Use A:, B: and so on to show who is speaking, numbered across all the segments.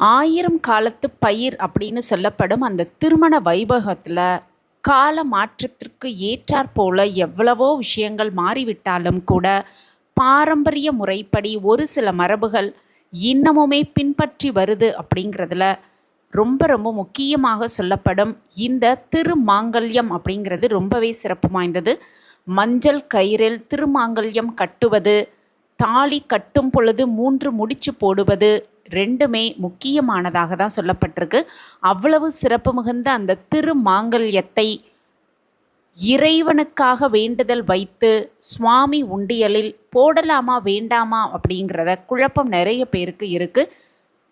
A: ஆயிரம் காலத்து பயிர் அப்படின்னு சொல்லப்படும் அந்த திருமண வைபகத்தில் கால மாற்றத்திற்கு ஏற்றாற் போல எவ்வளவோ விஷயங்கள் மாறிவிட்டாலும் கூட பாரம்பரிய முறைப்படி ஒரு சில மரபுகள் இன்னமுமே பின்பற்றி வருது அப்படிங்கிறதுல ரொம்ப ரொம்ப முக்கியமாக சொல்லப்படும் இந்த திருமாங்கல்யம் அப்படிங்கிறது ரொம்பவே சிறப்பு வாய்ந்தது. மஞ்சள் கயிறில் திருமாங்கல்யம் கட்டுவது தாலி கட்டும் பொழுது மூன்று முடிச்சு போடுவது ரெண்டுமே முக்கியமானதாக தான் சொல்லப்பட்டிருக்கு. அவ்வளவு சிறப்பு மிகுந்த அந்த திருமாங்கல்யத்தை இறைவனுக்காக வேண்டுதல் வைத்து சுவாமி உண்டியலில் போடலாமா வேண்டாமா அப்படிங்கிறத குழப்பம் நிறைய பேருக்கு இருக்குது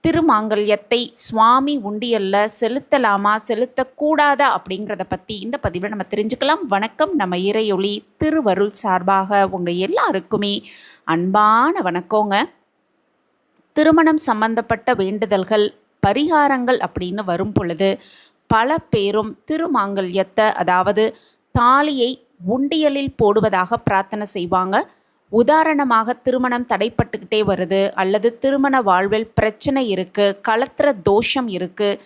A: திருமாங்கல்யத்தை சுவாமி உண்டியலில் செலுத்தலாமா செலுத்தக்கூடாதா அப்படிங்கிறத பற்றி இந்த பதிவில் நம்ம தெரிஞ்சுக்கலாம். வணக்கம் நம்ம இறையொளி திருவருள் சார்பாக உங்கள் எல்லாருக்குமே அன்பான வணக்கங்க. திருமணம் சம்பந்தப்பட்ட வேண்டுதல்கள் பரிகாரங்கள் அப்படின்னு வரும் பொழுது பல பேரும் திருமாங்கல்யத்தை அதாவது தாலியை உண்டியலில் போடுவதாக பிரார்த்தனை செய்வாங்க. உதாரணமாக திருமணம் தடைப்பட்டுக்கிட்டே வருது அல்லது திருமண வாழ்வில் பிரச்சனை இருக்குது கலத்திர தோஷம் இருக்குது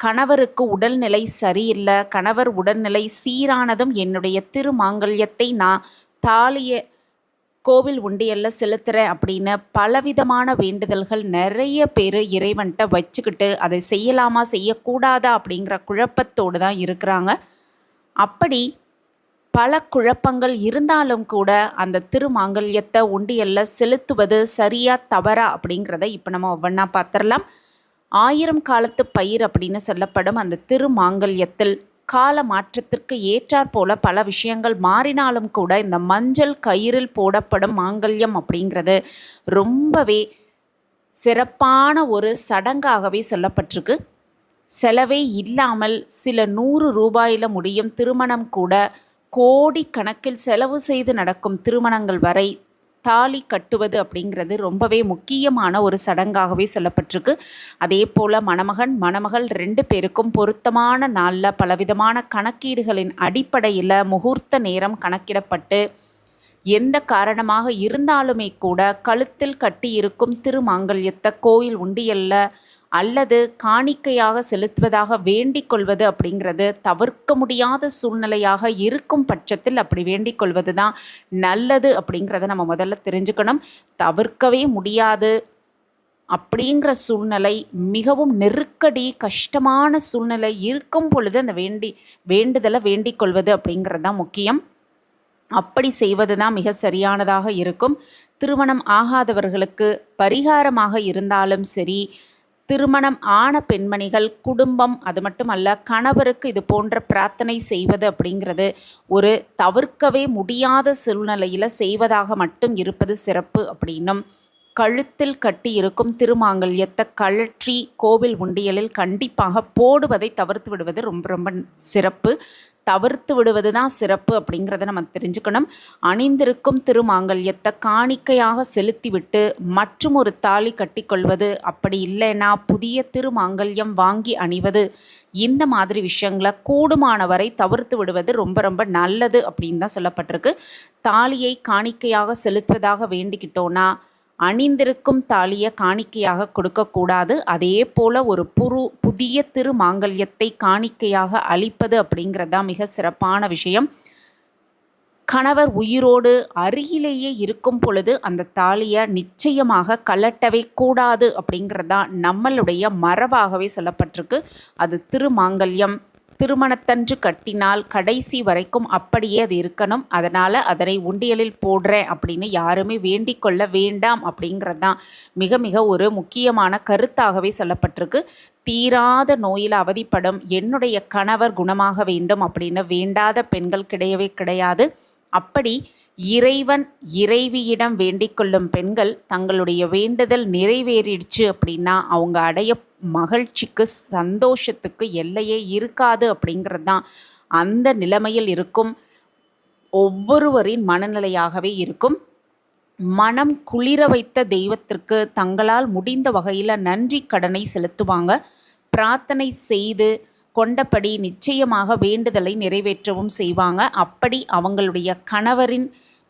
A: கணவருக்கு உடல்நிலை சரியில்லை கணவர் உடல்நிலை சீரானதும் என்னுடைய திருமாங்கல்யத்தை நான் தாலியை கோவில் உண்டியல்ல செலுத்துகிறேன் அப்படின்னு பலவிதமான வேண்டுதல்கள் நிறைய பேர் இறைவன்கிட்ட வச்சுக்கிட்டு அதை செய்யலாமா செய்யக்கூடாதா அப்படிங்கிற குழப்பத்தோடு தான் இருக்கிறாங்க. அப்படி பல குழப்பங்கள் இருந்தாலும் கூட அந்த திருமாங்கல்யத்தை உண்டியல்ல செலுத்துவது சரியா தவறா அப்படிங்கிறத இப்போ நம்ம ஒவ்வொன்றா பார்த்துடலாம். ஆயிரம் காலத்து பயிர் அப்படின்னு சொல்லப்படும் அந்த திருமாங்கல்யத்தில் கால மாற்றத்திற்கு ஏற்றாற் போல பல விஷயங்கள் மாறினாலும் கூட இந்த மஞ்சள் கயிறில் போடப்படும் மாங்கல்யம் அப்படிங்கிறது ரொம்பவே சிறப்பான ஒரு சடங்காகவே சொல்லப்பட்டிருக்கு. செலவே இல்லாமல் சில நூறு ரூபாயில் முடியும் திருமணம் கூட கோடி கணக்கில் செலவு செய்து நடக்கும் திருமணங்கள் வரை தாலி கட்டுவது அப்படிங்கிறது ரொம்பவே முக்கியமான ஒரு சடங்காகவே சொல்லப்பட்டிருக்கு. அதே போல் மணமகன் மணமகள் ரெண்டு பேருக்கும் பொருத்தமான நாளில் பலவிதமான கணக்கீடுகளின் அடிப்படையில் முகூர்த்த நேரம் கணக்கிடப்பட்டு எந்த காரணமாக இருந்தாலுமே கூட கழுத்தில் கட்டியிருக்கும் திருமாங்கல்யத்தை கோயில் உண்டியல்ல அல்லது காணிக்கையாக செலுத்துவதாக வேண்டிக் கொள்வது அப்படிங்கிறது தவிர்க்க முடியாத சூழ்நிலையாக இருக்கும் பட்சத்தில் அப்படி வேண்டிக் கொள்வது தான் நல்லது அப்படிங்கிறத நம்ம முதல்ல தெரிஞ்சுக்கணும். தவிர்க்கவே முடியாது அப்படிங்கிற சூழ்நிலை மிகவும் நெருக்கடி கஷ்டமான சூழ்நிலை இருக்கும் பொழுது அந்த வேண்டி வேண்டுதலை வேண்டிக் கொள்வது அப்படிங்கிறது தான் முக்கியம். அப்படி செய்வது தான் மிக சரியானதாக இருக்கும். திருமணம் ஆகாதவர்களுக்கு பரிகாரமாக இருந்தாலும் சரி திருமணம் ஆன பெண்மணிகள் குடும்பம் அது மட்டுமல்ல கணவருக்கு இது போன்ற பிரார்த்தனை செய்வது அப்படிங்கிறது ஒரு தவிர்க்கவே முடியாத சூழ்நிலையில் செய்வதாக மட்டும் இருப்பது சிறப்பு அப்படின்னும் கழுத்தில் கட்டி இருக்கும் திருமாங்கல்யத்தை கழற்றி கோவில் உண்டியலில் கண்டிப்பாக போடுவதை தவிர்த்து விடுவது ரொம்ப ரொம்ப சிறப்பு. தவிர்த்து விடுவது தான் சிறப்பு அப்படிங்கிறத நம்ம தெரிஞ்சுக்கணும். அணிந்திருக்கும் திருமாங்கல்யத்தை காணிக்கையாக செலுத்திவிட்டு மற்றும் ஒரு தாலி கட்டிக்கொள்வது அப்படி இல்லைன்னா புதிய திருமாங்கல்யம் வாங்கி அணிவது இந்த மாதிரி விஷயங்களை கூடுமான வரை தவிர்த்து விடுவது ரொம்ப ரொம்ப நல்லது அப்படின்னு தான் சொல்லப்பட்டிருக்கு. தாலியை காணிக்கையாக செலுத்துவதாக வேண்டிக்கிட்டோன்னா அணிந்திருக்கும் தாலியை காணிக்கையாக கொடுக்கக்கூடாது. அதே போல் ஒரு புரு புதிய திரு மாங்கல்யத்தை காணிக்கையாக அளிப்பது அப்படிங்கிறது தான் மிக சிறப்பான விஷயம். கணவர் உயிரோடு அருகிலேயே இருக்கும் பொழுது அந்த தாலியை நிச்சயமாக கலட்டவே கூடாது அப்படிங்கிறது தான் நம்மளுடைய மரபாகவே சொல்லப்பட்டிருக்கு. அது திருமாங்கல்யம். திருமணத்தன்று கட்டினால் கடைசி வரைக்கும் அப்படியே அது இருக்கணும். அதனால் அதனை உண்டியலில் போடுறேன் அப்படின்னு யாருமே வேண்டிக் கொள்ள வேண்டாம் அப்படிங்கிறது தான் மிக மிக ஒரு முக்கியமான கருத்தாகவே சொல்லப்பட்டிருக்கு. தீராத நோயில் அவதிப்படும் என்னுடைய கணவர் குணமாக வேண்டும் அப்படின்னு வேண்டாத பெண்கள் கிடையவே கிடையாது. அப்படி இறைவன் இறைவியிடம் வேண்டிக் கொள்ளும் பெண்கள் தங்களுடைய வேண்டுதல் நிறைவேறிடுச்சு அப்படின்னா அவங்க அடைய மகிழ்ச்சிக்கு சந்தோஷத்துக்கு எல்லையே இருக்காது அப்படிங்கிறது தான் அந்த நிலைமையில் இருக்கும். ஒவ்வொருவரின் மனநிலையாகவே இருக்கும். மனம் குளிர வைத்த தெய்வத்திற்கு தங்களால் முடிந்த வகையில் நன்றி கடனை செலுத்துவாங்க. பிரார்த்தனை செய்து கொண்டபடி நிச்சயமாக வேண்டுதலை நிறைவேற்றவும் செய்வாங்க. அப்படி அவங்களுடைய கணவரின்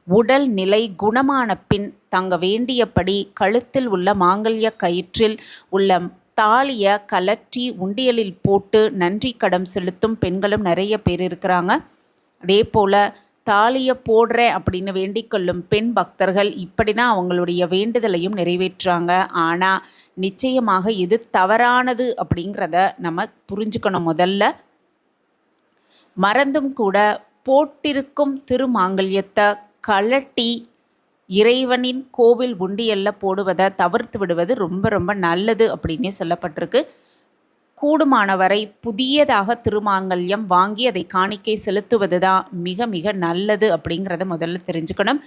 A: உடல் நிலை குணமான பின் தங்க வேண்டியபடி கழுத்தில் உள்ள மாங்கல்ய கயிற்றில் உள்ள தாலியை கலற்றி உண்டியலில் போட்டு நன்றி கடம் செலுத்தும் பெண்களும் நிறைய பேர் இருக்கிறாங்க. அதே போல் தாலியை போடுறேன் அப்படின்னு வேண்டிக்கொள்ளும் பெண் பக்தர்கள் இப்படி தான் அவங்களுடைய வேண்டுதலையும் நிறைவேற்றுறாங்க. ஆனால் நிச்சயமாக இது தவறானது அப்படிங்கிறத நம்ம புரிஞ்சுக்கணும் முதல்ல. மறந்தும் கூட போட்டிருக்கும் திருமாங்கல்யத்தை கழட்டி இறைவனின் கோவில் உண்டியல்ல போடுவதை தவிர்த்து விடுவது ரொம்ப ரொம்ப நல்லது அப்படின்னே சொல்லப்பட்டிருக்கு. கூடுமானவரை புதியதாக திருமாங்கல்யம் வாங்கி அதை காணிக்கை செலுத்துவது தான் மிக மிக நல்லது அப்படிங்கிறத முதல்ல தெரிஞ்சுக்கணும்.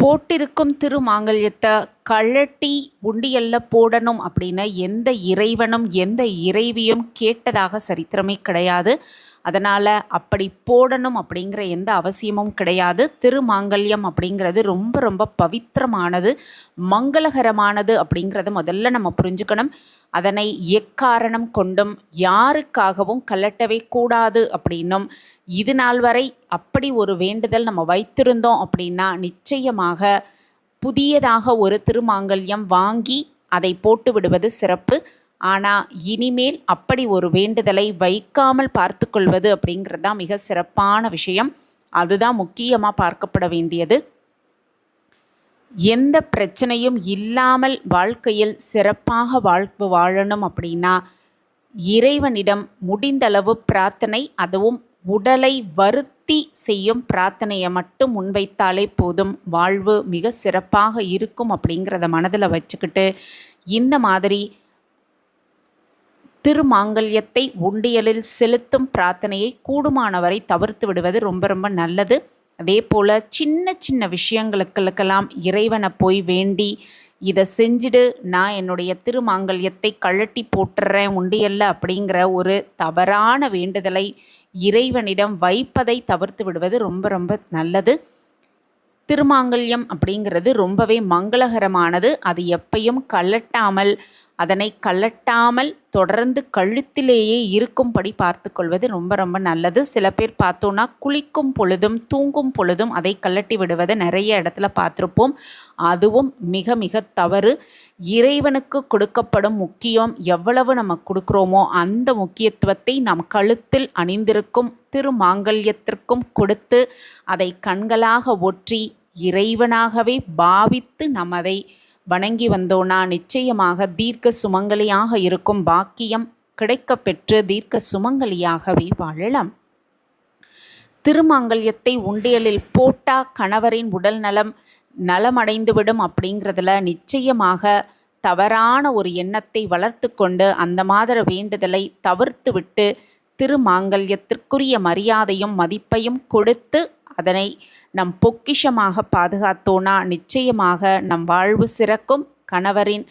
A: போட்டிருக்கும் திருமாங்கல்யத்தை கழட்டி உண்டியல்ல போடணும் அப்படின்னு எந்த இறைவனும் எந்த இறைவியும் கேட்டதாக சரித்திரமே கிடையாது. அதனால் அப்படி போடணும் அப்படிங்கிற எந்த அவசியமும் கிடையாது. திருமாங்கல்யம் அப்படிங்கிறது ரொம்ப ரொம்ப பவித்திரமானது மங்களகரமானது அப்படிங்கிறத முதல்ல நம்ம புரிஞ்சுக்கணும். அதனை எக்காரணம் கொண்டும் யாருக்காகவும் கலட்டவே கூடாது அப்படின்னும். இது நாள் வரை அப்படி ஒரு வேண்டுதல் நம்ம வைத்திருந்தோம் அப்படின்னா நிச்சயமாக புதியதாக ஒரு திருமாங்கல்யம் வாங்கி அதை போட்டு விடுவது சிறப்பு. ஆனால் இனிமேல் அப்படி ஒரு வேண்டுதலை வைக்காமல் பார்த்து கொள்வது அப்படிங்கிறது தான் மிக சிறப்பான விஷயம். அதுதான் முக்கியமாக பார்க்கப்பட வேண்டியது. எந்த பிரச்சனையும் இல்லாமல் வாழ்க்கையில் சிறப்பாக வாழ்வு வாழணும் அப்படின்னா இறைவனிடம் முடிந்தளவு பிரார்த்தனை அதுவும் உடலை வருத்தி செய்யும் பிரார்த்தனையை மட்டும் முன்வைத்தாலே போதும். வாழ்வு மிக சிறப்பாக இருக்கும் அப்படிங்கிறத மனதில் வச்சுக்கிட்டு இந்த மாதிரி திருமாங்கல்யத்தை உண்டியலில் செலுத்தும் பிரார்த்தனையை கூடுமானவரை தவிர்த்து விடுவது ரொம்ப ரொம்ப நல்லது. அதே போல் சின்ன சின்ன விஷயங்களுக்கெல்லாம் இறைவனை போய் வேண்டி இதை செஞ்சுடு நான் என்னுடைய திருமாங்கல்யத்தை கழட்டி போட்டுறேன் உண்டியல்ல அப்படிங்கிற ஒரு தவறான வேண்டுதலை இறைவனிடம் வைப்பதை தவிர்த்து விடுவது ரொம்ப ரொம்ப நல்லது. திருமாங்கல்யம் அப்படிங்கிறது ரொம்பவே மங்களகரமானது. அது எப்பையும் கழட்டாமல் அதனை கழட்டாமல் தொடர்ந்து கழுத்திலேயே இருக்கும்படி பார்த்து கொள்வது ரொம்ப ரொம்ப நல்லது. சில பேர் பார்த்தோன்னா குளிக்கும் பொழுதும் தூங்கும் பொழுதும் அதை கழட்டி விடுவதை நிறைய இடத்துல பார்த்துருப்போம். அதுவும் மிக மிக தவறு. இறைவனுக்கு கொடுக்கப்படும் முக்கியம் எவ்வளவு நம்ம கொடுக்குறோமோ அந்த முக்கியத்துவத்தை நம் கழுத்தில் அணிந்திருக்கும் திருமாங்கல்யத்திற்கும் கொடுத்து அதை கண்களாக ஒற்றி இறைவனாகவே பாவித்து நம்ம அதை வணங்கி வந்தோனா நிச்சயமாக தீர்க்க சுமங்கலியாக இருக்கும் பாக்கியம் கிடைக்கப்பெற்று தீர்க்க சுமங்கலியாகவே வாழலாம். திருமாங்கல்யத்தை உண்டியலில் போட்டா கணவரின் உடல் நலம் நலமடைந்துவிடும் அப்படிங்கிறதுல நிச்சயமாக தவறான ஒரு எண்ணத்தை வளர்த்து கொண்டு அந்த மாதிரி வேண்டுதலை தவிர்த்துவிட்டு திருமாங்கல்யத்திற்குரிய மரியாதையும் மதிப்பையும் கொடுத்து அதனை நம் பொக்கிஷமாக பாதுகாத்தோனா நிச்சயமாக நம் வாழ்வு சிறக்கும். கணவரின்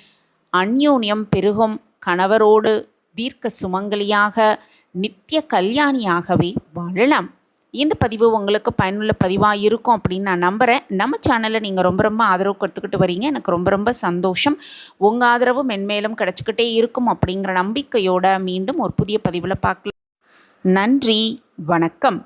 A: அந்யோன்யம் பெருகும். கணவரோடு தீர்க்க சுமங்கலியாக நித்திய கல்யாணியாகவே வாழலாம். இந்த பதிவு உங்களுக்கு பயனுள்ள பதிவாக இருக்கும் அப்படின்னு நான் நம்புகிறேன் நம்ம சேனலை நீங்கள் ரொம்ப ரொம்ப ஆதரவு கொடுத்துக்கிட்டு வரீங்க. எனக்கு ரொம்ப ரொம்ப சந்தோஷம். உங்கள் ஆதரவு மென்மேலும் கிடச்சிக்கிட்டே இருக்கும் அப்படிங்கிற நம்பிக்கையோடு மீண்டும் ஒரு புதிய பதிவில் பார்க்கலாம். நன்றி. வணக்கம்.